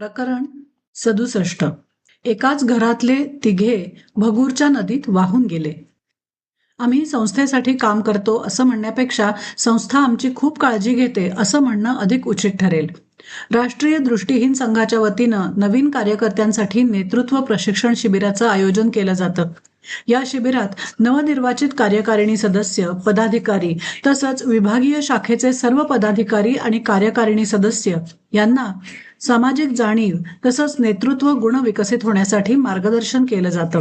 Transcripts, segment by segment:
प्रकरण सदुसष्ट. एकाच घरातले तिघे भगूरच्या नदीत वाहून गेले. आम्ही संस्थेसाठी काम करतो असं म्हणण्यापेक्षा संस्था आमची खूप काळजी घेते असं म्हणणं अधिक उचित ठरेल. राष्ट्रीय दृष्टीहीन संघाच्या वतीनं नवीन कार्यकर्त्यांसाठी नेतृत्व प्रशिक्षण शिबिराचं आयोजन केलं जातं. या शिबिरात नवनिर्वाचित कार्यकारिणी सदस्य पदाधिकारी तसंच विभागीय शाखेचे सर्व पदाधिकारी आणि कार्यकारिणी सदस्य यांना सामाजिक जाणीव तसंच नेतृत्व गुण विकसित होण्यासाठी मार्गदर्शन केलं जातं.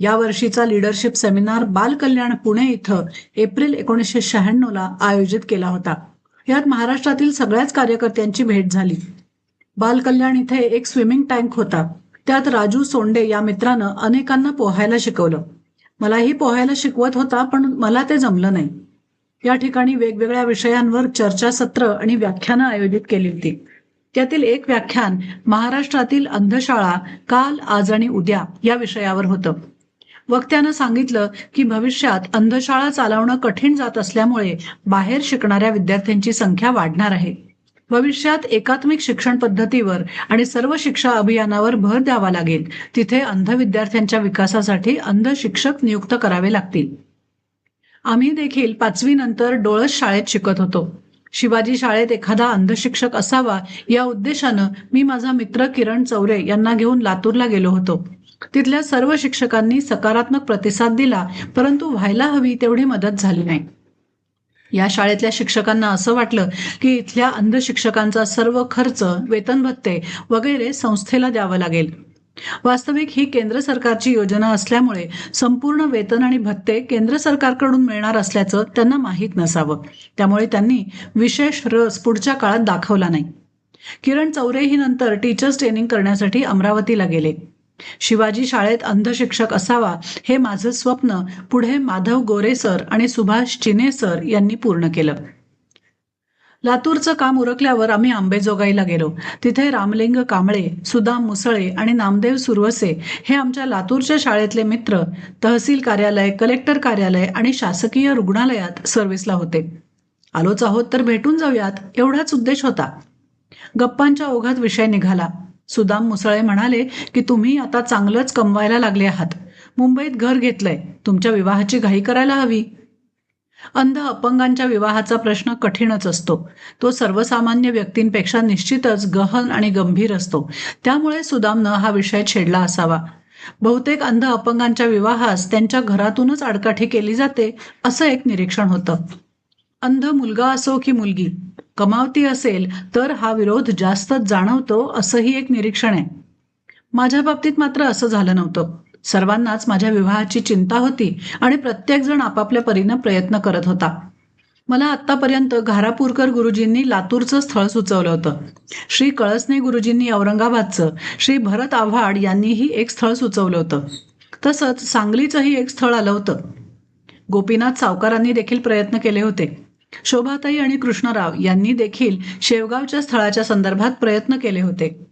या वर्षीचा लीडरशिप सेमिनार बाल कल्याण पुणे इथं एप्रिल एकोणीसशे शहाण्णवला आयोजित केला होता. यात महाराष्ट्रातील सगळ्याच कार्यकर्त्यांची भेट झाली. बालकल्याण इथे एक स्विमिंग टँक होता. त्यात राजू सोंडे या मित्रानं अनेकांना पोहायला शिकवलं. मलाही पोहायला शिकवत होता पण मला ते जमलं नाही. या ठिकाणी वेगवेगळ्या विषयांवर चर्चासत्र आणि व्याख्यानं आयोजित केली होती. त्यातील एक व्याख्यान महाराष्ट्रातील अंधशाळा काल आज आणि उद्या या विषयावर होतं. वक्त्यानं सांगितलं की भविष्यात अंधशाळा चालवणं कठीण जात असल्यामुळे बाहेर शिकणाऱ्या विद्यार्थ्यांची संख्या वाढणार आहे. भविष्यात एकात्मिक शिक्षण पद्धतीवर आणि सर्व शिक्षा अभियानावर भर द्यावा लागेल. तिथे अंध विद्यार्थ्यांच्या विकासासाठी अंध शिक्षक नियुक्त करावे लागतील. आम्ही देखील पाचवी नंतर डोळस शाळेत शिकत होतो. शिवाजी शाळेत एखादा अंधशिक्षक असावा या उद्देशानं मी माझा मित्र किरण चौरे यांना घेऊन लातूरला गेलो होतो. तिथल्या सर्व शिक्षकांनी सकारात्मक प्रतिसाद दिला परंतु व्हायला हवी तेवढी मदत झाली नाही. या शाळेतल्या शिक्षकांना असं वाटलं की इथल्या अंध शिक्षकांचा सर्व खर्च वेतन भत्ते वगैरे संस्थेला द्यावं लागेल. वास्तविक ही केंद्र सरकारची योजना असल्यामुळे संपूर्ण वेतन आणि भत्ते केंद्र सरकारकडून मिळणार असल्याचं त्यांना माहीत नसावं. त्यामुळे त्यांनी विशेष रस पुढच्या काळात दाखवला नाही. किरण चौरे ही नंतर टीचर्स ट्रेनिंग करण्यासाठी अमरावतीला गेले. शिवाजी शाळेत अंध शिक्षक असावा हे माझं स्वप्न पुढे माधव गोरे सर आणि सुभाष चिने सर यांनी पूर्ण केलं. लातूरचं काम उरकल्यावर आम्ही आंबेजोगाईला गेलो. तिथे रामलिंग कांबळे सुदाम मुसळे आणि नामदेव सुरवसे हे आमच्या लातूरच्या शाळेतले मित्र तहसील कार्यालय कलेक्टर कार्यालय आणि शासकीय रुग्णालयात सर्व्हिसला होते. आलोच आहोत तर भेटून जाऊयात. एवढाच उद्देश होता. गप्पांच्या ओघात विषय निघाला. सुदाम मुसळे म्हणाले की तुम्ही आता चांगलंच कमवायला लागले आहात. मुंबईत घर घेतलंय. तुमच्या विवाहाची घाई करायला हवी. अंध अपंगांच्या विवाहाचा प्रश्न कठीणच असतो. तो सर्वसामान्य व्यक्तींपेक्षा निश्चितच गहन आणि गंभीर असतो. त्यामुळे सुदामनं हा विषय छेडला असावा. बहुतेक अंध अपंगांच्या विवाहास त्यांच्या घरातूनच आडकाठी केली जाते असं एक निरीक्षण होतं. अंध मुलगा असो की मुलगी कमावती असेल तर हा विरोध जास्तच जाणवतो असंही एक निरीक्षण आहे. माझ्या बाबतीत मात्र असं झालं नव्हतं. सर्वांनाच माझ्या विवाहाची चिंता होती आणि प्रत्येकजण आपापल्या परीनं प्रयत्न करत होता. मला आत्तापर्यंत घारापूरकर गुरुजींनी लातूरचं स्थळ सुचवलं होतं. श्री कळसने गुरुजींनी औरंगाबादचं श्री भरत आव्हाड यांनीही एक स्थळ सुचवलं होतं. तसंच सांगलीचंही एक स्थळ आलं होतं. गोपीनाथ सावकारांनी देखील प्रयत्न केले होते. शोभाताई आणि कृष्णराव यांनी देखील शेवगावच्या स्थळाच्या संदर्भात प्रयत्न केले होते.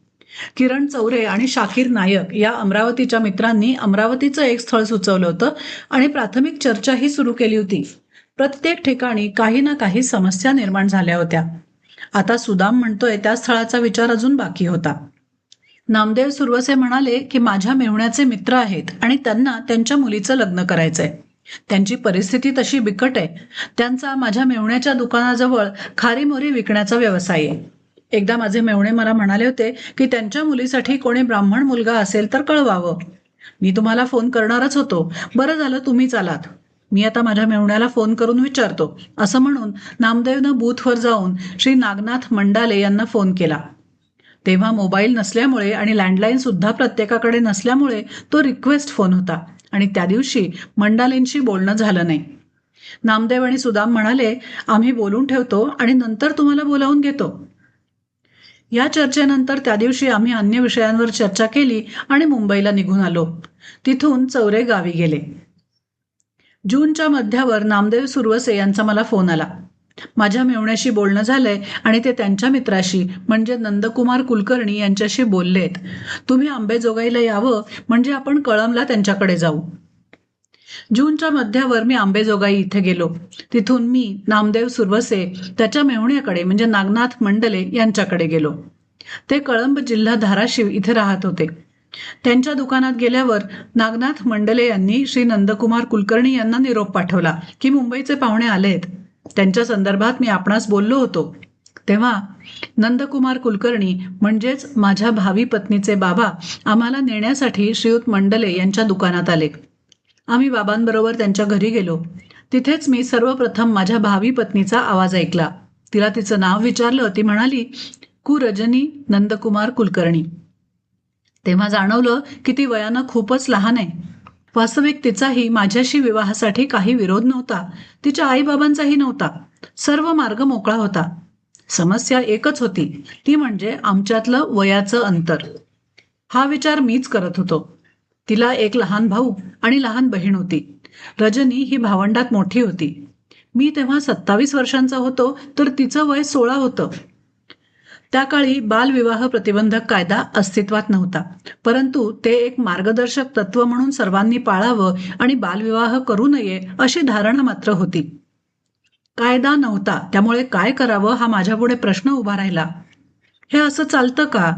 किरण चौरे आणि शाकीर नायक या अमरावतीच्या मित्रांनी अमरावतीचं एक स्थळ सुचवलं होतं आणि प्राथमिक चर्चाही सुरू केली होती. प्रत्येक ठिकाणी काही ना काही समस्या निर्माण झाल्या होत्या. आता सुदाम म्हणतोय त्या स्थळाचा विचार अजून बाकी होता. नामदेव सुरवसे म्हणाले की माझ्या मेहण्याचे मित्र आहेत आणि त्यांना त्यांच्या मुलीचं लग्न करायचंय. त्यांची परिस्थिती तशी बिकट आहे. त्यांचा माझ्या मेवण्याच्या दुकानाजवळ खारी मोरी विकण्याचा व्यवसाय आहे. एकदा माझे मेवणे मला म्हणाले होते की त्यांच्या मुलीसाठी कोणी ब्राह्मण मुलगा असेल तर कळवावं. मी तुम्हाला फोन करणारच होतो. बरं झालं तुम्हीच आलात मी आता माझ्या मेवण्याला फोन करून विचारतो. असं म्हणून नामदेवनं बूथवर जाऊन श्री नागनाथ मंडाले यांना फोन केला. तेव्हा मोबाईल नसल्यामुळे आणि लँडलाईन सुद्धा प्रत्येकाकडे नसल्यामुळे तो रिक्वेस्ट फोन होता आणि त्या दिवशी मंडालेंशी बोलणं झालं नाही. नामदेव आणि सुदाम म्हणाले आम्ही बोलून ठेवतो आणि नंतर तुम्हाला बोलावून घेतो. या चर्चेनंतर त्या दिवशी आम्ही अन्य विषयांवर चर्चा केली आणि मुंबईला निघून आलो. तिथून चौरे गावी गेले. जूनच्या मध्यावर नामदेव सुरवसे यांचा मला फोन आला. माझ्या मेवण्याशी बोलणं झालंय आणि ते त्यांच्या मित्राशी म्हणजे नंदकुमार कुलकर्णी यांच्याशी बोललेत. तुम्ही आंबेजोगाईला यावं म्हणजे आपण कळमला त्यांच्याकडे जाऊ. जूनच्या मध्यावर मी आंबेजोगाई इथे गेलो. तिथून मी नामदेव सुरवसे त्याच्या मेहुण्याकडे म्हणजे नागनाथ मंडले यांच्याकडे गेलो. ते कळंब जिल्हा धाराशिव इथे राहत होते. त्यांच्या दुकानात गेल्यावर नागनाथ मंडले यांनी श्री नंदकुमार कुलकर्णी यांना निरोप पाठवला की मुंबईचे पाहुणे आलेत. त्यांच्या संदर्भात मी आपणास बोललो होतो. तेव्हा नंदकुमार कुलकर्णी म्हणजेच माझ्या भावी पत्नीचे बाबा आम्हाला नेण्यासाठी श्रीयुत मंडले यांच्या दुकानात आले. आम्ही बाबांबरोबर त्यांच्या घरी गेलो. तिथेच मी सर्वप्रथम माझ्या भावी पत्नीचा आवाज ऐकला. तिला तिचं नाव विचारलं ती म्हणाली कु रजनी नंदकुमार कुलकर्णी. तेव्हा जाणवलं की ती वयानं खूपच लहान आहे. वास्तविक तिचाही माझ्याशी विवाहासाठी काही विरोध नव्हता. तिच्या आईबाबांचाही नव्हता. सर्व मार्ग मोकळा होता. समस्या एकच होती. ती म्हणजे आमच्यातलं वयाचं अंतर. हा विचार मीच करत होतो. तिला एक लहान भाऊ आणि लहान बहीण होती. रजनी ही भावंडात मोठी होती. मी तेव्हा सत्तावीस वर्षांचा होतो तर तिचं वय सोळा होतं. त्या काळी बालविवाह प्रतिबंधक कायदा अस्तित्वात नव्हता. परंतु ते एक मार्गदर्शक तत्व म्हणून सर्वांनी पाळावं आणि बालविवाह करू नये अशी धारणा मात्र होती. कायदा नव्हता त्यामुळे काय करावं हा माझ्यापुढे प्रश्न उभा राहिला. हे असं चालतं का?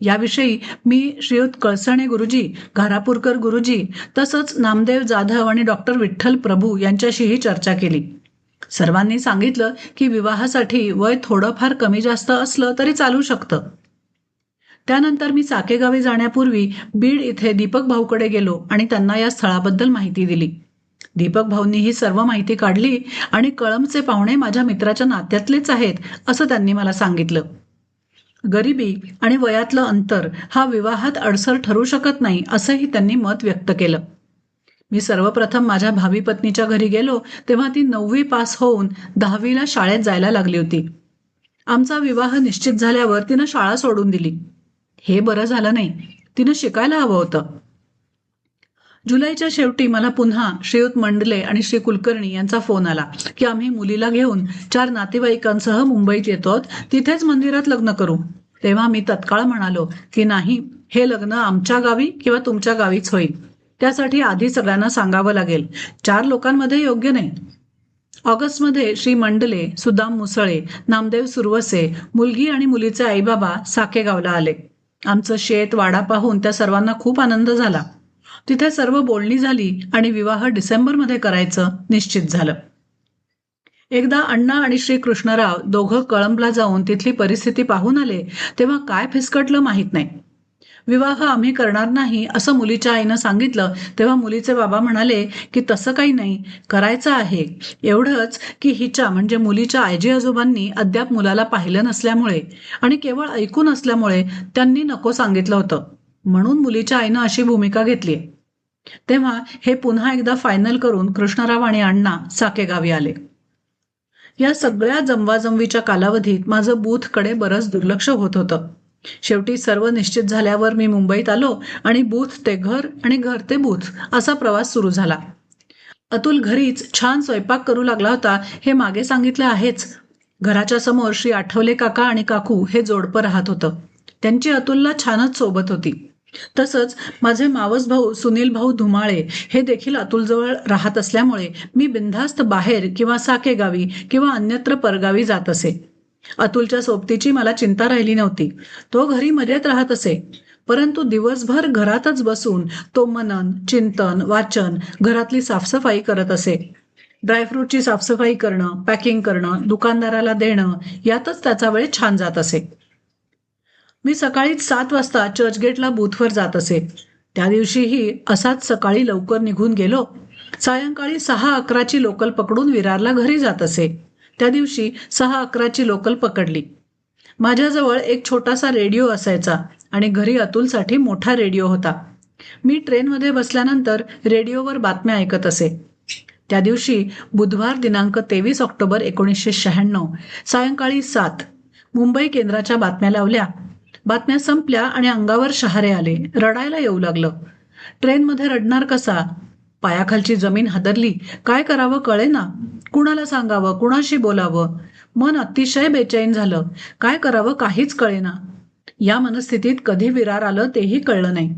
याविषयी मी श्रीयुत कळसणे गुरुजी घारापूरकर गुरुजी तसंच नामदेव जाधव आणि डॉक्टर विठ्ठल प्रभू यांच्याशीही चर्चा केली. सर्वांनी सांगितलं की विवाहासाठी वय थोडंफार कमी जास्त असलं तरी चालू शकतं. त्यानंतर मी चाकेगावी जाण्यापूर्वी बीड इथे दीपक भाऊकडे गेलो आणि त्यांना या स्थळाबद्दल माहिती दिली. दीपक भाऊंनी ही सर्व माहिती काढली आणि कळमचे पाहुणे माझ्या मित्राच्या नात्यातलेच आहेत असं त्यांनी मला सांगितलं. गरिबी आणि वयातलं अंतर हा विवाहात अडसर ठरू शकत नाही असंही त्यांनी मत व्यक्त केलं. मी सर्वप्रथम माझ्या भावी पत्नीच्या घरी गेलो तेव्हा ती नववी पास होऊन दहावीला शाळेत जायला लागली होती. आमचा विवाह निश्चित झाल्यावर तिनं शाळा सोडून दिली. हे बरं झालं नाही. तिनं शिकायला हवं होतं. जुलैच्या शेवटी मला पुन्हा श्रीयुत मंडले आणि श्री कुलकर्णी यांचा फोन आला की आम्ही मुलीला घेऊन चार नातेवाईकांसह मुंबईत येतो तिथेच मंदिरात लग्न करू. तेव्हा मी तत्काळ म्हणालो की नाही हे लग्न आमच्या गावी किंवा तुमच्या गावीच होईल. त्यासाठी आधी सगळ्यांना सांगावं लागेल. चार लोकांमध्ये योग्य नाही. ऑगस्टमध्ये श्री मंडले सुदाम मुसळे नामदेव सुरवसे मुलगी आणि मुलीचे आईबाबा साकेगावला आले. आमचं शेत वाडा पाहून त्या सर्वांना खूप आनंद झाला. तिथे सर्व बोलणी झाली आणि विवाह डिसेंबरमध्ये करायचं निश्चित झालं. एकदा अण्णा आणि श्री कृष्णराव दोघं कळंबला जाऊन तिथली परिस्थिती पाहून आले तेव्हा काय फिसकटलं माहीत नाही. विवाह आम्ही करणार नाही असं मुलीच्या आईनं सांगितलं तेव्हा मुलीचे बाबा म्हणाले की तसं काही नाही करायचं आहे. एवढंच की हिच्या म्हणजे मुलीच्या आजी आजोबांनी अद्याप मुलाला पाहिलं नसल्यामुळे आणि केवळ ऐकून असल्यामुळे त्यांनी नको सांगितलं होतं. म्हणून मुलीच्या आईनं अशी भूमिका घेतली तेव्हा हे पुन्हा एकदा फायनल करून कृष्णराव आणि अण्णा साकेगावी आले. या सगळ्या जमवाजमवीच्या कालावधीत माझं बूथकडे बरंच दुर्लक्ष होत होतं. शेवटी सर्व निश्चित झाल्यावर मी मुंबईत आलो आणि बूथ ते घर आणि घर ते बूथ असा प्रवास सुरू झाला. अतुल घरीच छान स्वयंपाक करू लागला होता हे मागे सांगितलं आहेच. घराच्या समोर श्री आठवले काका आणि काकू हे जोडपं राहत होतं. त्यांची अतुलला छानच सोबत होती. तसंच माझे मावस भाऊ सुनील भाऊ धुमाळे हे देखील अतुलजवळ राहत असल्यामुळे मी बिनधास्त बाहेर किंवा साके गावी किंवा अन्यत्र परगावी जात असे. अतुलच्या सोबतीची मला चिंता राहिली नव्हती. तो घरी मर्याद राहत असे. परंतु दिवसभर घरातच बसून तो मनन चिंतन वाचन घरातली साफसफाई करत असे. ड्रायफ्रूटची साफसफाई करणं पॅकिंग करणं दुकानदाराला देणं यातच त्याचा वेळ छान जात असे. मी सकाळीच सात वाजता चर्चगेटला बूथवर जात असे. त्या दिवशीही असाच सकाळी लवकर निघून गेलो. सायंकाळी सहा अकराची लोकल पकडून विरारला घरी जात असे. त्या दिवशी सहा अकराची लोकल पकडली. माझ्याजवळ एक छोटासा रेडिओ असायचा आणि घरी अतुलसाठी मोठा रेडिओ होता. मी ट्रेनमध्ये बसल्यानंतर रेडिओवर बातम्या ऐकत असे. त्या दिवशी बुधवार दिनांक तेवीस ऑक्टोबर एकोणीसशे शहाण्णव सायंकाळी सात मुंबई केंद्राच्या बातम्या लावल्या. बातम्या संपल्या आणि अंगावर शहारे आले. रडायला येऊ लागलं. ट्रेनमध्ये रडणार कसा? पायाखालची जमीन हादरली. काय करावं कळे ना कुणाला सांगावं? कुणाशी बोलावं? मन अतिशय बेचैन झालं. काय करावं काहीच कळेना. या मनस्थितीत कधी विरार आलं तेही कळलं नाही.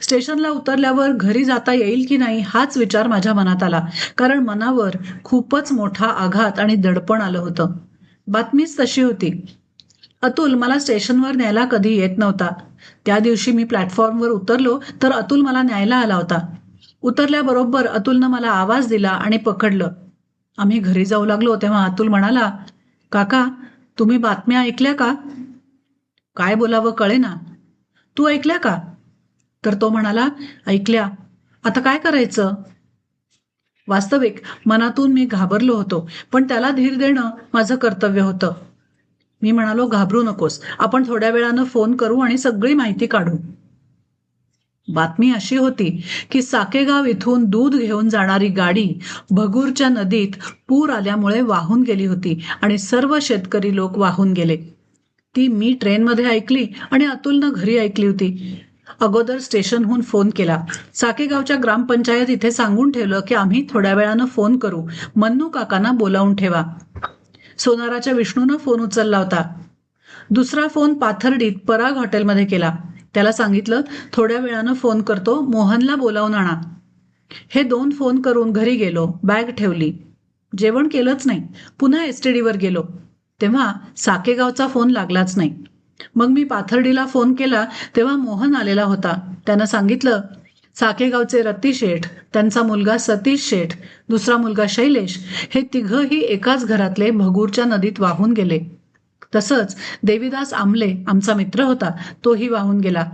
स्टेशनला उतरल्यावर घरी जाता येईल की नाही हाच विचार माझ्या मनात आला. कारण मनावर खूपच मोठा आघात आणि दडपण आलं होतं. बातमीच तशी होती. अतुल मला स्टेशनवर न्यायला कधी येत नव्हता. त्या दिवशी मी प्लॅटफॉर्मवर उतरलो तर अतुल मला न्यायला आला होता. उतरल्याबरोबर अतुलनं मला आवाज दिला आणि पकडलं. आम्ही घरी जाऊ लागलो तेव्हा अतुल म्हणाला काका तुम्ही बातम्या ऐकल्या का? काय बोलावं कळेना. तू ऐकल्या का? तर तो म्हणाला ऐकल्या. आता काय करायचं? वास्तविक मनातून मी घाबरलो होतो पण त्याला धीर देणं माझं कर्तव्य होतं. मी म्हणालो घाबरू नकोस. आपण थोड्या वेळानं फोन करू आणि सगळी माहिती काढू. बातमी अशी होती की साकेगाव इथून दूध घेऊन जाणारी गाडी भगूरच्या नदीत पूर आल्यामुळे वाहून गेली होती आणि सर्व शेतकरी लोक वाहून गेले. ती मी ट्रेनमध्ये ऐकली आणि अतुलनं घरी ऐकली होती. अगोदर स्टेशनहून फोन केला. साकेगावच्या ग्रामपंचायत इथे सांगून ठेवलं की आम्ही थोड्या वेळानं फोन करू. मन्नू काकांना बोलावून ठेवा. सोनाराच्या विष्णूनं फोन उचलला होता. दुसरा फोन पाथर्डीत पराग हॉटेलमध्ये केला. त्याला सांगितलं थोड्या वेळानं फोन करतो मोहनला बोलावून आणा. हे दोन फोन करून घरी गेलो बॅग ठेवली. जेवण केलंच नाही. पुन्हा एस टी डीवर गेलो. तेव्हा साकेगावचा फोन लागलाच नाही. मग मी पाथर्डीला फोन केला तेव्हा मोहन आलेला होता. त्यानं सांगितलं साकेगावचे रती शेठ त्यांचा मुलगा सतीश शेठ दुसरा मुलगा शैलेश हे तिघंही एकाच घरातले भगूरच्या नदीत वाहून गेले. तसंच देवीदास आमले आमचा मित्र होता तोही वाहून गेला.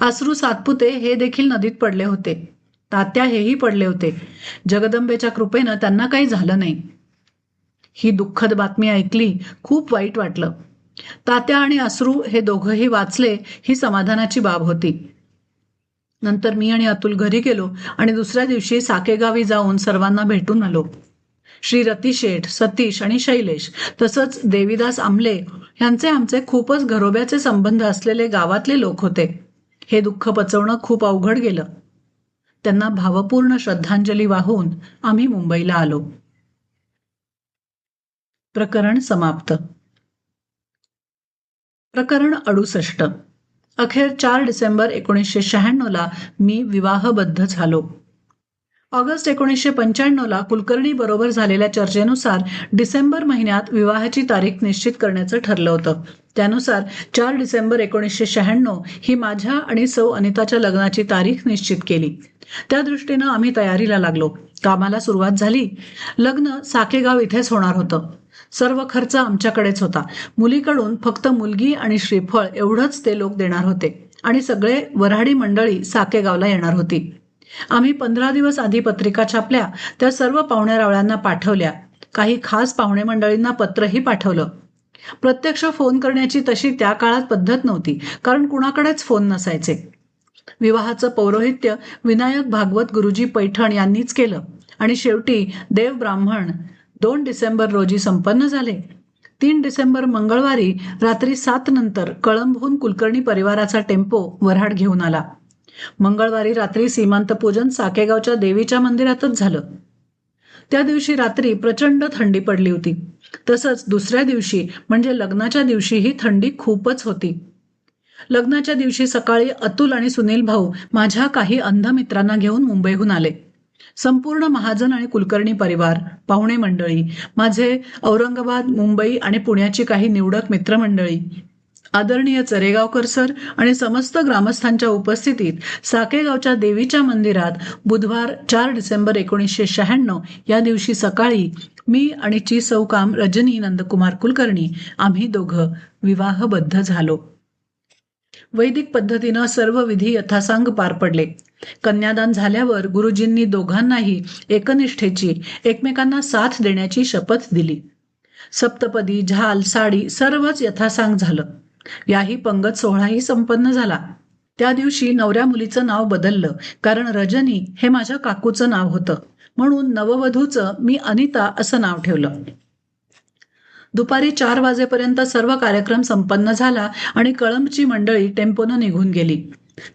आसरू सातपुते हे देखील नदीत पडले होते. तात्या हेही पडले होते. जगदंबेच्या कृपेनं त्यांना काही झालं नाही. ही दुःखद बातमी ऐकली खूप वाईट वाटलं. तात्या आणि अश्रू हे दोघंही वाचले ही समाधानाची बाब होती. नंतर मी आणि अतुल घरी गेलो आणि दुसऱ्या दिवशी साकेगावी जाऊन सर्वांना भेटून आलो. श्री रती शेठ सतीश आणि शैलेश तसंच देवीदास आमले यांचे आमचे खूपच घरोब्याचे संबंध असलेले गावातले लोक होते. हे दुःख पचवणं खूप अवघड गेलं. त्यांना भावपूर्ण श्रद्धांजली वाहून आम्ही मुंबईला आलो. प्रकरण समाप्त. प्रकरण अडुसष्ट. अखेर चार डिसेंबर एकोणीसशे शहाण्णवला मी विवाहबद्ध झालो. ऑगस्ट एकोणीसशे पंच्याण्णवला कुलकर्णी बरोबर झालेल्या चर्चेनुसार डिसेंबर महिन्यात विवाहाची तारीख निश्चित करण्याचं ठरलं होतं. त्यानुसार चार डिसेंबर एकोणीसशे शहाण्णव ही माझ्या आणि सौ अनिताच्या लग्नाची तारीख निश्चित केली. त्या दृष्टीनं आम्ही तयारीला लागलो. कामाला सुरुवात झाली. लग्न साकेगाव इथेच होणार होतं. सर्व खर्च आमच्याकडेच होता. मुलीकडून फक्त मुलगी आणि श्रीफळ एवढंच ते लोक देणार होते आणि सगळे वऱ्हाडी मंडळी साकेगावला येणार होती. आम्ही पंधरा दिवस आधी पत्रिका छापल्या त्या सर्व पाहुण्यारावळ्यांना पाठवल्या. काही खास पाहुणे मंडळींना पत्रही पाठवलं. प्रत्यक्ष फोन करण्याची तशी त्या काळात पद्धत नव्हती कारण कुणाकडेच फोन नसायचे. विवाहाचं पौरोहित्य विनायक भागवत गुरुजी पैठण यांनीच केलं. आणि शेवटी देव ब्राह्मण दोन डिसेंबर रोजी संपन्न झाले. तीन डिसेंबर मंगळवारी रात्री सात नंतर कळंबहून कुलकर्णी परिवाराचा टेम्पो वऱ्हाड घेऊन आला. मंगळवारी रात्री सीमांत पूजन साकेगावच्या देवीच्या मंदिरातच झालं. त्या दिवशी रात्री प्रचंड थंडी पडली होती. तसंच दुसऱ्या दिवशी म्हणजे लग्नाच्या दिवशीही थंडी खूपच होती. लग्नाच्या दिवशी सकाळी अतुल आणि सुनील भाऊ माझ्या काही अंध मित्रांना घेऊन मुंबईहून आले. संपूर्ण महाजन आणि कुलकर्णी परिवार पाहुणे मंडळी माझे औरंगाबाद मुंबई आणि पुण्याची काही निवडक मित्रमंडळी आदरणीय चरेगावकर सर आणि समस्त ग्रामस्थांच्या उपस्थितीत साकेगावच्या देवीच्या मंदिरात बुधवार चार डिसेंबर एकोणीसशे शहाण्णव या दिवशी सकाळी मी आणि ची सौकाम रजनी नंदकुमार कुलकर्णी आम्ही दोघं विवाहबद्ध झालो. वैदिक पद्धतीनं सर्व विधी यथासांग पार पडले. कन्यादान झाल्यावर गुरुजींनी दोघांनाही एकनिष्ठेची एकमेकांना साथ देण्याची शपथ दिली. सप्तपदी झाल साडी सर्वच यथासांग झालं. याही पंगत सोहळाही संपन्न झाला. त्या दिवशी नवऱ्या मुलीचं नाव बदललं कारण रजनी हे माझ्या काकूचं नाव होतं. म्हणून नववधूचं मी अनिता असं नाव ठेवलं. दुपारी चार वाजेपर्यंत सर्व कार्यक्रम संपन्न झाला आणि कळंबची मंडळी टेम्पोनं निघून गेली.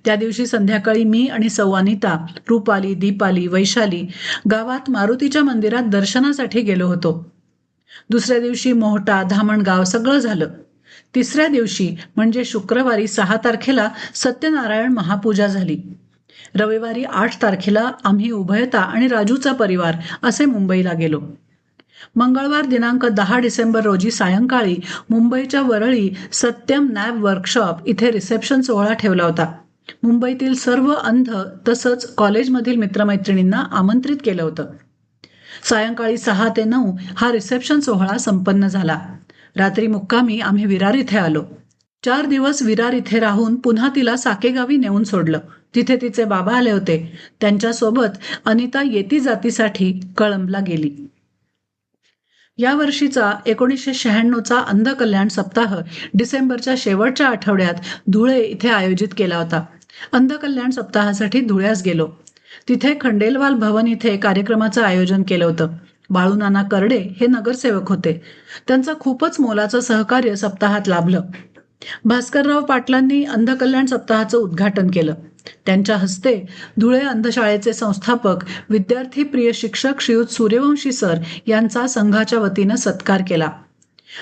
त्या दिवशी संध्याकाळी मी आणि सौवानिता रुपाली दीपाली वैशाली गावात मारुतीच्या मंदिरात दर्शनासाठी गेलो होतो. दुसऱ्या दिवशी मोहटा धामणगाव सगळं झालं. तिसऱ्या दिवशी म्हणजे शुक्रवारी सहा तारखेला सत्यनारायण महापूजा झाली. रविवारी आठ तारखेला आम्ही उभयता आणि राजूचा परिवार असे मुंबईला गेलो. मंगळवार दिनांक दहा डिसेंबर रोजी सायंकाळी मुंबईच्या वरळी सत्यम नॅब वर्कशॉप इथे रिसेप्शन सोहळा ठेवला होता. मुंबईतील सर्व अंध तसंच कॉलेजमधील मित्रमैत्रिणींना आमंत्रित केलं होतं. सायंकाळी सहा ते नऊ हा रिसेप्शन सोहळा संपन्न झाला. रात्री मुक्कामी आम्ही विरार इथे आलो. चार दिवस विरार इथे राहून पुन्हा तिला साकेगावी नेऊन सोडलं. तिथे तिचे बाबा आले होते. त्यांच्यासोबत अनिता येती जातीसाठी कळंबला गेली. या वर्षीचा एकोणीसशे शहाण्णवचा अंधकल्याण सप्ताह डिसेंबरच्या शेवटच्या आठवड्यात धुळे इथे आयोजित केला होता. अंधकल्याण सप्ताहासाठी धुळ्यास गेलो. तिथे खंडेलवाल भवन इथे कार्यक्रमाचं आयोजन केलं होतं. बाळूनाना करडे हे नगरसेवक होते. त्यांचं खूपच मोलाचं सहकार्य सप्ताहात लाभलं. भास्करराव पाटलांनी अंधकल्याण सप्ताहाचं उद्घाटन केलं. त्यांच्या हस्ते धुळे अंधशाळेचे संस्थापक विद्यार्थी प्रिय शिक्षक श्रीयुत सूर्यवंशी सर यांचा संघाच्या वतीनं सत्कार केला.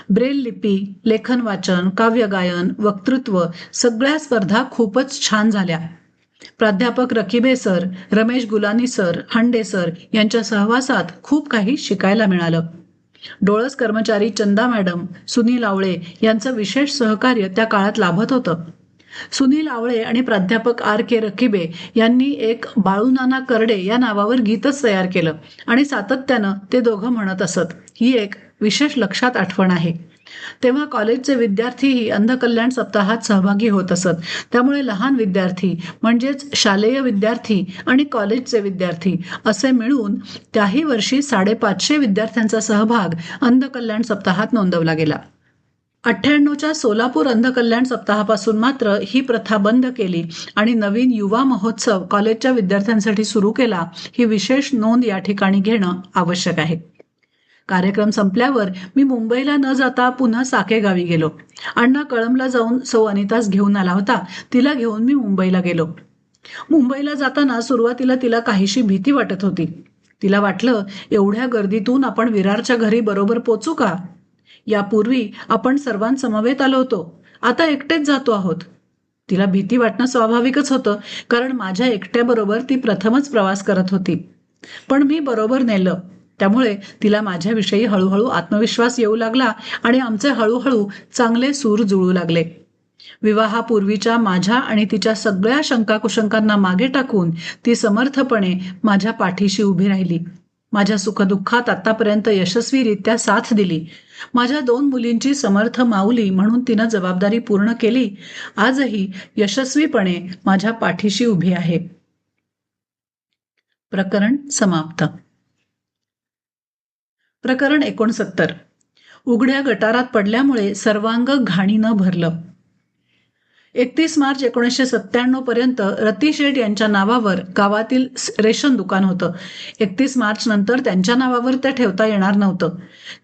ब्रेल लिपी लेखन वाचन काव्यगायन वक्तृत्व सगळ्या स्पर्धा खूपच छान झाल्या. प्राध्यापक Rakibe sir Ramesh Gulani sir Hande sir यांच्या सहवासात खूप काही शिकायला मिळालं. डोळस कर्मचारी चंदा मॅडम सुनील आवळे यांचं विशेष सहकार्य त्या काळात लाभत होतं. सुनील आवळे आणि प्राध्यापक आर के रकिबे यांनी एक बाळूनाना करडे या नावावर गीतच तयार केलं आणि सातत्यानं ते दोघं म्हणत असत. ही एक विशेष लक्षात आठवण आहे. तेव्हा कॉलेजचे विद्यार्थीही अंधकल्याण सप्ताहात सहभागी होत असत. त्यामुळे लहान विद्यार्थी म्हणजेच शालेय विद्यार्थी आणि कॉलेजचे विद्यार्थी असे मिळून त्याही वर्षी साडेपाचशे विद्यार्थ्यांचा सहभाग अंधकल्याण सप्ताहात नोंदवला गेला. अठ्ठ्याण्णवच्या सोलापूर अंधकल्याण सप्ताहापासून मात्र ही प्रथा बंद केली आणि नवीन युवा महोत्सव कॉलेजच्या विद्यार्थ्यांसाठी सुरू केला ही विशेष नोंद या ठिकाणी घेणं आवश्यक आहे. कार्यक्रम संपल्यावर मी मुंबईला न जाता पुन्हा साकेगावी गेलो. अण्णा कळमला जाऊन सौ अनितास घेऊन आला होता. तिला घेऊन मी मुंबईला गेलो. मुंबईला जाताना सुरुवातीला तिला काहीशी भीती वाटत होती. तिला वाटलं एवढ्या गर्दीतून आपण विरारच्या घरी बरोबर पोचू का? यापूर्वी आपण सर्वांसमवेत आलो होतो. आता एकटेच जातो आहोत. तिला भीती वाटणं स्वाभाविकच होतं कारण माझ्या एकट्याबरोबर ती प्रथमच प्रवास करत होती. पण मी बरोबर नेलं. त्यामुळे तिला माझ्याविषयी हळूहळू आत्मविश्वास येऊ लागला आणि आमचे हळूहळू चांगले सूर जुळू लागले. विवाहापूर्वीच्या माझ्या आणि तिच्या सगळ्या शंकाकुशंकांना मागे टाकून ती समर्थपणे माझ्या पाठीशी उभी राहिली. माझ्या सुखदुःखात आतापर्यंत यशस्वीरित्या साथ दिली. माझ्या दोन मुलींची समर्थ माऊली म्हणून तिनं जबाबदारी पूर्ण केली. आजही यशस्वीपणे माझ्या पाठीशी उभी आहे. प्रकरण समाप्त. प्रकरण एकोणसत्तर. उघड्या गटारात पडल्यामुळे सर्वांग घाणीनं भरलं. एकतीस मार्च एकोणीसशे सत्त्याण्णव पर्यंत रती शेठ यांच्या नावावर गावातील रेशन दुकान होतं. एकतीस मार्च नंतर त्यांच्या नावावर ते ठेवता येणार नव्हतं.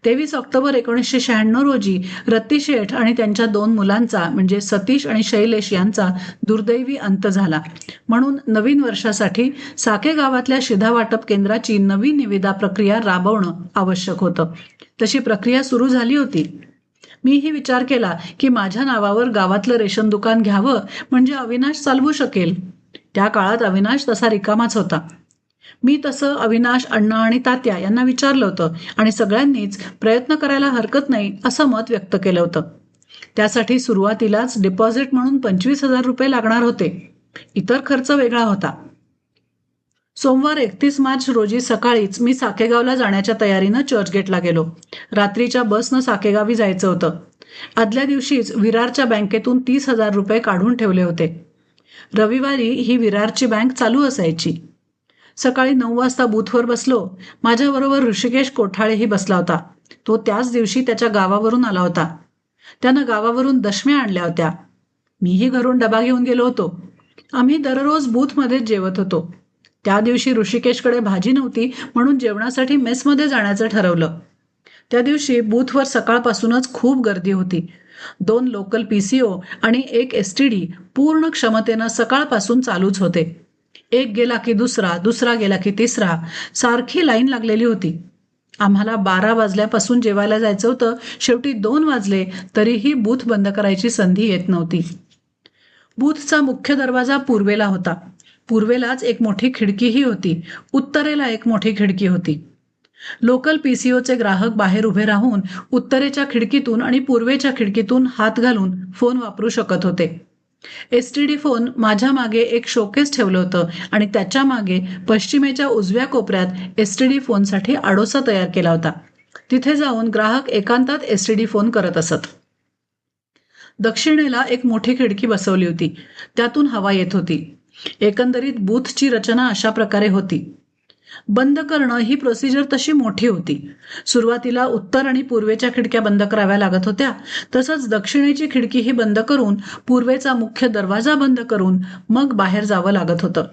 तेवीस ऑक्टोबर एकोणीसशे शहाण्णव रोजी रती शेठ आणि त्यांच्या दोन मुलांचा म्हणजे सतीश आणि शैलेश यांचा दुर्दैवी अंत झाला. म्हणून नवीन वर्षासाठी साके गावातल्या शिधा वाटप केंद्राची नवी निविदा प्रक्रिया राबवणं आवश्यक होतं. तशी प्रक्रिया सुरू झाली होती. मीही विचार केला की माझ्या नावावर गावातलं रेशन दुकान घ्यावं म्हणजे अविनाश चालवू शकेल. त्या काळात अविनाश तसा रिकामाच होता. मी तसं अविनाश अण्णा आणि तात्या यांना विचारलं होतं आणि सगळ्यांनीच प्रयत्न करायला हरकत नाही असं मत व्यक्त केलं होतं. त्यासाठी सुरुवातीलाच डिपॉझिट म्हणून पंचवीस हजार रुपये लागणार होते. इतर खर्च वेगळा होता. सोमवार एकतीस मार्च रोजी सकाळीच मी साखेगावला जाण्याच्या तयारीनं चर्चगेटला गेलो. रात्रीच्या बसनं साखेगावी जायचं होतं. आदल्या दिवशीच विरारच्या बँकेतून तीस हजार रुपये काढून ठेवले होते. रविवारी ही विरारची बँक चालू असायची. सकाळी नऊ वाजता बूथवर बसलो. माझ्याबरोबर ऋषिकेश कोठाळेही बसला होता. तो त्याच दिवशी त्याच्या गावावरून आला होता. त्यानं गावावरून दशम्या आणल्या होत्या. मीही घरून डबा घेऊन गेलो होतो. आम्ही दररोज बूथमध्येच जेवत होतो. त्या दिवशी ऋषिकेशकडे भाजी नव्हती म्हणून जेवणासाठी मेसमध्ये जाण्याचं ठरवलं. त्या दिवशी बूथवर सकाळपासूनच खूप गर्दी होती. दोन लोकल पी सी ओ आणि एक एस टी डी पूर्ण क्षमतेनं सकाळपासून चालूच होते. एक गेला की दुसरा दुसरा गेला की तिसरा सारखी लाईन लागलेली होती. आम्हाला बारा वाजल्यापासून जेवायला जायचं होतं. शेवटी दोन वाजले तरीही बूथ बंद करायची संधी येत नव्हती. बूथचा मुख्य दरवाजा पूर्वेला होता. पूर्वेलाच एक मोठी खिडकीही होती. उत्तरेला एक मोठी खिडकी होती. लोकल पीसीओचे ग्राहक बाहेर उभे राहून उत्तरेच्या खिडकीतून आणि पूर्वेच्या खिडकीतून हात घालून फोन वापरू शकत होते. एस टी डी फोन माझ्या मागे एक शोकेस ठेवलं होतं आणि त्याच्यामागे पश्चिमेच्या उजव्या कोपऱ्यात एस टी डी फोनसाठी आडोसा तयार केला होता. तिथे जाऊन ग्राहक एकांतात एस टी डी फोन करत असत. दक्षिणेला एक मोठी खिडकी बसवली होती. त्यातून हवा येत होती. एकंदरीत बूथची रचना अशा प्रकारे होती. बंद करणं ही प्रोसिजर तशी मोठी होती. सुरुवातीला उत्तर आणि पूर्वेच्या खिडक्या बंद कराव्या लागत होत्या. तसंच दक्षिणेची खिडकी ही बंद करून पूर्वेचा मुख्य दरवाजा बंद करून मग बाहेर जावं लागत होतं.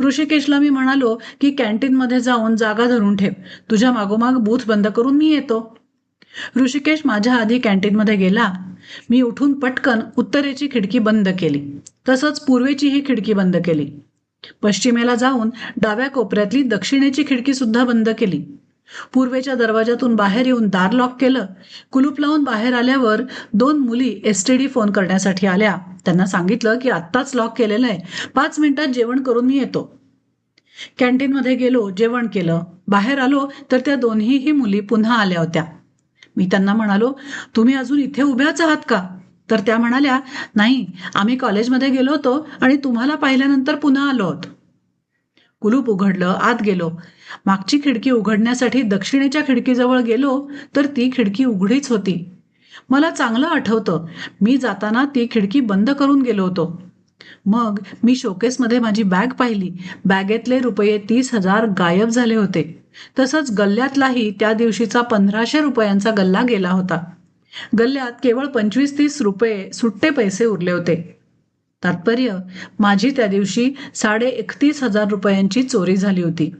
ऋषिकेशला मी म्हणालो की कॅन्टीनमध्ये जाऊन जागा धरून ठेव. तुझ्या मागोमाग बूथ बंद करून मी येतो. ऋषिकेश माझ्या आधी कॅन्टीनमध्ये गेला. मी उठून पटकन उत्तरेची खिडकी बंद केली. तसंच पूर्वेचीही खिडकी बंद केली. पश्चिमेला जाऊन डाव्या कोपऱ्यातली दक्षिणेची खिडकी सुद्धा बंद केली. पूर्वेच्या दरवाजातून बाहेर येऊन दार लॉक केलं. कुलूप लावून बाहेर आल्यावर दोन मुली एस टी डी फोन करण्यासाठी आल्या. त्यांना सांगितलं की आत्ताच लॉक केलेलं आहे. पाच मिनिटात जेवण करून मी येतो. कॅन्टीनमध्ये गेलो जेवण केलं. बाहेर आलो तर त्या दोन्हीही मुली पुन्हा आल्या होत्या. मी त्यांना म्हणालो तुम्ही अजून इथे उभ्याच आहात का? तर त्या म्हणाल्या नाही आम्ही कॉलेजमध्ये गेलो होतो आणि तुम्हाला पाहिल्यानंतर पुन्हा आलो आहोत. कुलूप उघडलं आत गेलो. मागची खिडकी उघडण्यासाठी दक्षिणेच्या खिडकीजवळ गेलो तर ती खिडकी उघडीच होती. मला चांगलं आठवतं मी जाताना ती खिडकी बंद करून गेलो होतो. मग मी शोकेसमध्ये माझी बॅग पाहिली. बॅगेतले रुपये तीस हजार गायब झाले होते. तसंच गल्ल्यातलाही त्या दिवशीचा पंधराशे रुपयांचा गल्ला गेला होता. गल्ल्यात केवळ पंचवीस तीस रुपये सुट्टे पैसे उरले होते. तात्पर्य माझी त्या दिवशी साडे एकतीस हजार रुपयांची चोरी झाली होती.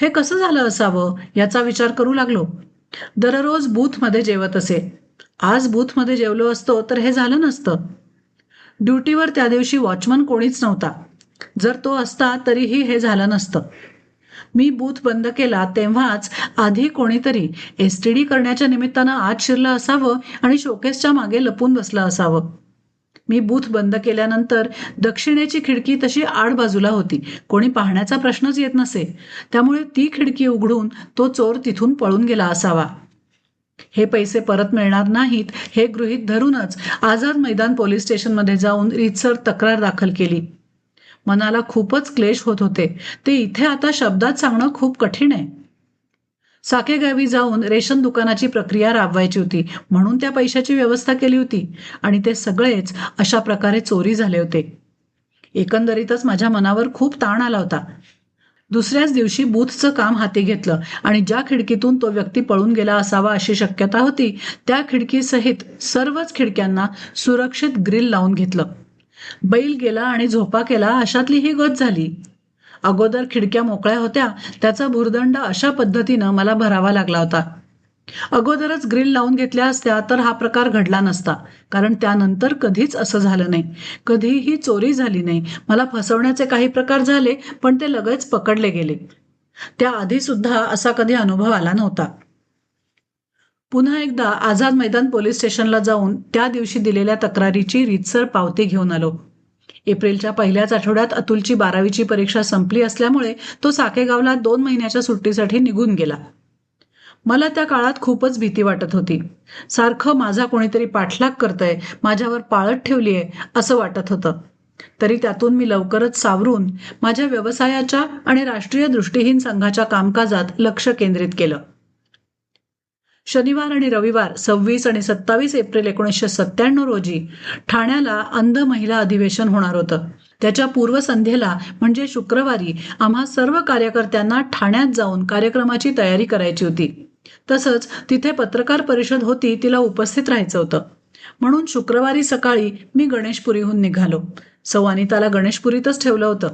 हे कसं झालं असावं याचा विचार करू लागलो. दररोज बूथमध्ये जेवत असे. आज बूथमध्ये जेवलो असतो तर हे झालं नसतं. ड्युटीवर त्या दिवशी वॉचमन कोणीच नव्हता. जर तो असता तरीही हे झालं नसतं. मी बूथ बंद केला तेव्हाच आधी कोणीतरी एस टी डी करण्याच्या निमित्तानं आत शिरलं असावं आणि शोकेसच्या मागे लपून बसलं असावं. मी बूथ बंद केल्यानंतर दक्षिणेची खिडकी तशी आड बाजूला होती. कोणी पाहण्याचा प्रश्नच येत नसे. त्यामुळे ती खिडकी उघडून तो चोर तिथून पळून गेला असावा. हे पैसे परत मिळणार नाहीत हे गृहीत धरूनच आझाद मैदान पोलीस स्टेशनमध्ये जाऊन रीतसर तक्रार दाखल केली. मनाला खूपच क्लेश होत होते. ते इथे आता शब्दात सांगणं खूप कठीण आहे. साकेगावी जाऊन रेशन दुकानाची प्रक्रिया राबवायची होती. म्हणून त्या पैशाची व्यवस्था केली होती. आणि ते सगळेच अशा प्रकारे चोरी झाले होते. एकंदरीतच माझ्या मनावर खूप ताण आला होता. दुसऱ्याच दिवशी बूथचं काम हाती घेतलं आणि ज्या खिडकीतून तो व्यक्ती पळून गेला असावा अशी शक्यता होती त्या खिडकीसहित सर्वच खिडक्यांना सुरक्षित ग्रिल लावून घेतलं. बैल गेला आणि झोपा केला अशातली ही गत झाली. अगोदर खिडक्या मोकळ्या होत्या त्याचा भुर्दंड अशा पद्धतीनं मला भरावा लागला होता. अगोदरच ग्रिल लावून घेतल्या असत्या तर हा प्रकार घडला नसता. कारण त्यानंतर कधीच असं झालं नाही. कधीही चोरी झाली नाही. मला फसवण्याचे काही प्रकार झाले पण ते लगेच पकडले गेले. त्याआधी सुद्धा असा कधी अनुभव आला नव्हता. पुन्हा एकदा आझाद मैदान पोलीस स्टेशनला जाऊन त्या दिवशी दिलेल्या तक्रारीची रीतसर पावती घेऊन आलो. एप्रिलच्या पहिल्याच आठवड्यात अतुलची बारावीची परीक्षा संपली असल्यामुळे तो साकेगावला दोन महिन्याच्या सुट्टीसाठी निघून गेला. मला त्या काळात खूपच भीती वाटत होती. सारखं माझा कोणीतरी पाठलाग करतय माझ्यावर पाळत ठेवली आहे असं वाटत होतं. तरी त्यातून मी लवकरच सावरून माझ्या व्यवसायाच्या आणि राष्ट्रीय दृष्टीहीन संघाच्या कामकाजात लक्ष केंद्रित केलं. शनिवार आणि रविवार सव्वीस आणि सत्तावीस एप्रिल एकोणीसशे सत्त्याण्णव रोजी ठाण्याला अंध महिला अधिवेशन होणार होतं. त्याच्या पूर्वसंध्येला म्हणजे शुक्रवारी आम्हा सर्व कार्यकर्त्यांना ठाण्यात जाऊन कार्यक्रमाची तयारी करायची होती. तसंच तिथे पत्रकार परिषद होती तिला उपस्थित राहायचं होतं. म्हणून शुक्रवारी सकाळी मी गणेशपुरीहून निघालो. सौ अनिताला गणेशपुरीतच ठेवलं होतं.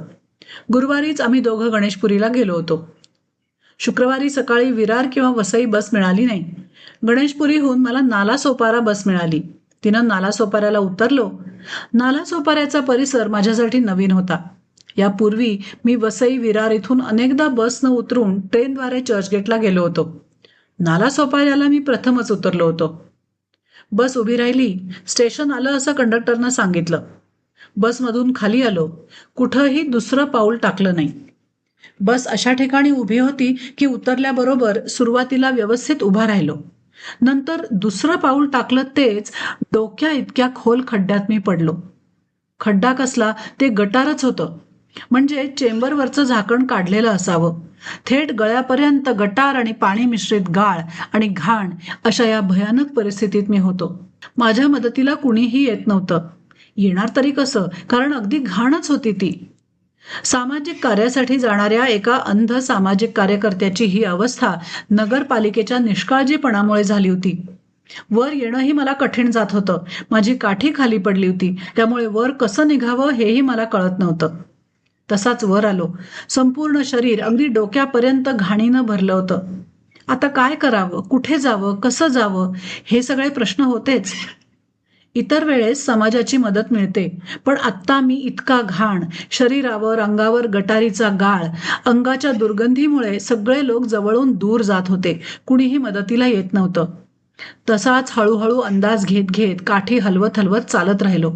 गुरुवारीच आम्ही दोघं गणेशपुरीला गेलो होतो. शुक्रवारी सकाळी विरार किंवा वसई बस मिळाली नाही. गणेशपुरीहून मला नालासोपारा बस मिळाली. तिनं नालासोपाऱ्याला उतरलो. नालासोपाऱ्याचा परिसर माझ्यासाठी नवीन होता. यापूर्वी मी वसई विरार इथून अनेकदा बसनं उतरून ट्रेनद्वारे चर्चगेटला गेलो होतो. नालासोपाऱ्याला मी प्रथमच उतरलो होतो. बस उभी राहिली. स्टेशन आलं असं कंडक्टरनं सांगितलं. बसमधून खाली आलो. कुठंही दुसरं पाऊल टाकलं नाही. बस अशा ठिकाणी उभी होती की उतरल्याबरोबर सुरुवातीला व्यवस्थित उभा राहिलो. नंतर दुसरं पाऊल टाकलं तेच डोक्या इतक्या खोल खड्ड्यात मी पडलो. खड्डा कसला? ते गटारच होतं. म्हणजे चेंबरवरचं झाकण काढलेलं असावं. थेट गळ्यापर्यंत गटार आणि पाणी मिश्रित गाळ आणि घाण अशा या भयानक परिस्थितीत मी होतो. माझ्या मदतीला कुणीही येत नव्हतं. येणार तरी कसं? कारण अगदी घाणच होती ती. सामाजिक कार्यासाठी जाणाऱ्या एका अंध सामाजिक कार्यकर्त्याची ही अवस्था नगरपालिकेच्या निष्काळजीपणामुळे झाली होती. वर येणंही मला कठीण जात होतं. माझी काठी खाली पडली होती. त्यामुळे वर कसं निघावं हेही मला कळत नव्हतं. तसाच वर आलो. संपूर्ण शरीर अगदी डोक्यापर्यंत घाणीनं भरलं होतं. आता काय करावं? कुठे जावं? कसं जावं? हे सगळे प्रश्न होतेच. इतर वेळेस समाजाची मदत मिळते. पण आत्ता मी इतका घाण शरीरावर अंगावर गटारीचा गाळ अंगाच्या दुर्गंधीमुळे सगळे लोक जवळून दूर जात होते. कुणीही मदतीला येत नव्हतं. तसाच हळूहळू अंदाज घेत घेत काठी हलवत हलवत चालत राहिलो.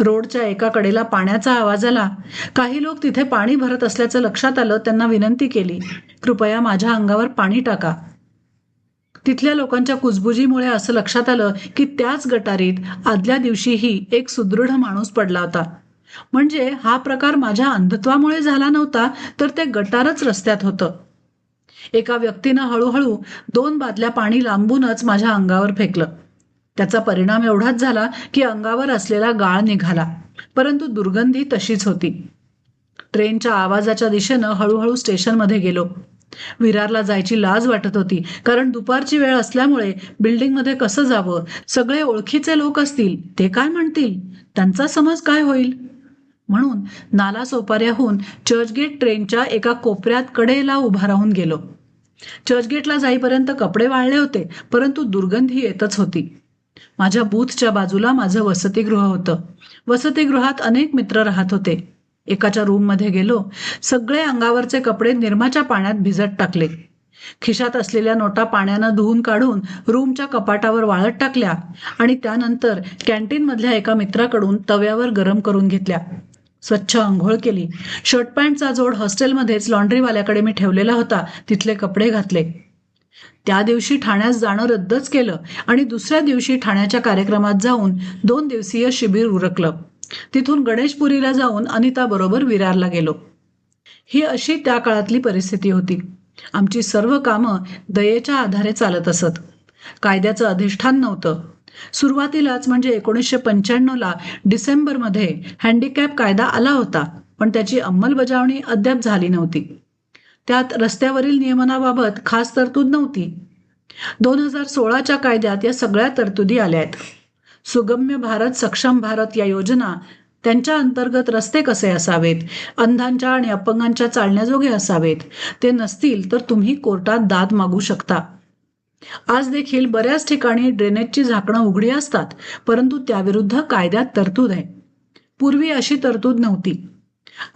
रोडच्या एका कडेला पाण्याचा आवाज आला. काही लोक तिथे पाणी भरत असल्याचं लक्षात आलं त्यांना विनंती केली कृपया माझ्या अंगावर पाणी टाका. तिथल्या लोकांच्या कुजबुजीमुळे असं लक्षात आलं की त्याच गटारीत आदल्या दिवशीही एक सुदृढ माणूस पडला होता. म्हणजे हा प्रकार माझ्या अंधत्वामुळे झाला नव्हता तर ते गटारच रस्त्यात होतं. एका व्यक्तीनं हळूहळू दोन बादल्या पाणी लांबूनच माझ्या अंगावर फेकलं. त्याचा परिणाम एवढाच झाला की अंगावर असलेला गाळ निघाला. परंतु दुर्गंधी तशीच होती. ट्रेनच्या आवाजाच्या दिशेनं हळूहळू स्टेशनमध्ये गेलो. विरारला जायची लाज वाटत होती. कारण दुपारची वेळ असल्यामुळे बिल्डिंगमध्ये कसं जावं? सगळे ओळखीचे लोक असतील. ते काय म्हणतील? त्यांचा समज काय होईल? म्हणून नाला सोपाऱ्याहून चर्चगेट ट्रेनच्या एका कोपऱ्यात कडेला उभा राहून गेलो. चर्चगेटला जाईपर्यंत कपडे वाळले होते परंतु दुर्गंधी येतच होती. माझ्या बूथच्या बाजूला माझं वसतिगृह होतं. वसतिगृहात अनेक मित्र राहत होते. एकाच्या रूममध्ये गेलो सगळे अंगावरचे कपडे निर्माच्या पाण्यात भिजत टाकले. खिशात असलेल्या नोटा पाण्यानं धुवून काढून रूमच्या कपाटावर वाळत टाकल्या आणि त्यानंतर कॅन्टीनमधल्या एका मित्राकडून तव्यावर गरम करून घेतल्या. स्वच्छ आंघोळ केली. शर्ट पॅन्टचा जोड हॉस्टेलमध्येच लॉन्ड्रीवाल्याकडे मी ठेवलेला होता. तिथले कपडे घातले. त्या दिवशी ठाण्यास जाणं रद्दच केलं आणि दुसऱ्या दिवशी ठाण्याच्या कार्यक्रमात जाऊन दोन दिवसीय शिबिर उरकलं. तिथून गणेशपुरीला जाऊन अनिता बरोबर विरारला गेलो. ही अशी त्या काळातली परिस्थिती होती. आमची सर्व कामं दयेच्या आधारे चालत असत. कायद्याचं अधिष्ठान नव्हतं. सुरुवातीलाच म्हणजे एकोणीसशे पंच्याण्णवला डिसेंबरमध्ये हँडिकॅप कायदा आला होता पण त्याची अंमलबजावणी अद्याप झाली नव्हती. त्यात रस्त्यावरील नियमनाबाबत खास तरतूद नव्हती. दोन हजार सोळाच्या कायद्यात या सगळ्या तरतुदी आल्या आहेत. सुगम्य भारत सक्षम भारत या योजना त्यांच्या अंतर्गत रस्ते कसे असावेत? अंधांच्या आणि अपंगांच्या चालण्याजोगे असावेत? ते नसतील तर तुम्ही कोर्टात दाद मागू शकता. आज देखील बऱ्याच ठिकाणी ड्रेनेजची झाकणं उघडी असतात परंतु त्याविरुद्ध कायद्यात तरतूद आहे. पूर्वी अशी तरतूद नव्हती.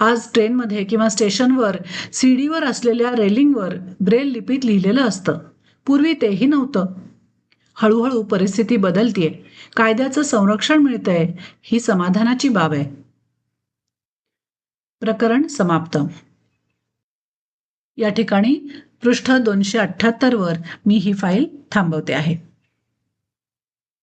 आज ट्रेनमध्ये किंवा स्टेशनवर सीडीवर असलेल्या रेलिंगवर ब्रेल लिपीत लिहिलेलं असतं. पूर्वी तेही नव्हतं. हळूहळू परिस्थिती बदलतीये. कायद्याचं संरक्षण मिळतंय ही समाधानाची बाब आहे. प्रकरण समाप्त. या ठिकाणी पृष्ठ दोनशे अठ्ठ्याहत्तर वर मी ही फाईल थांबवते आहे.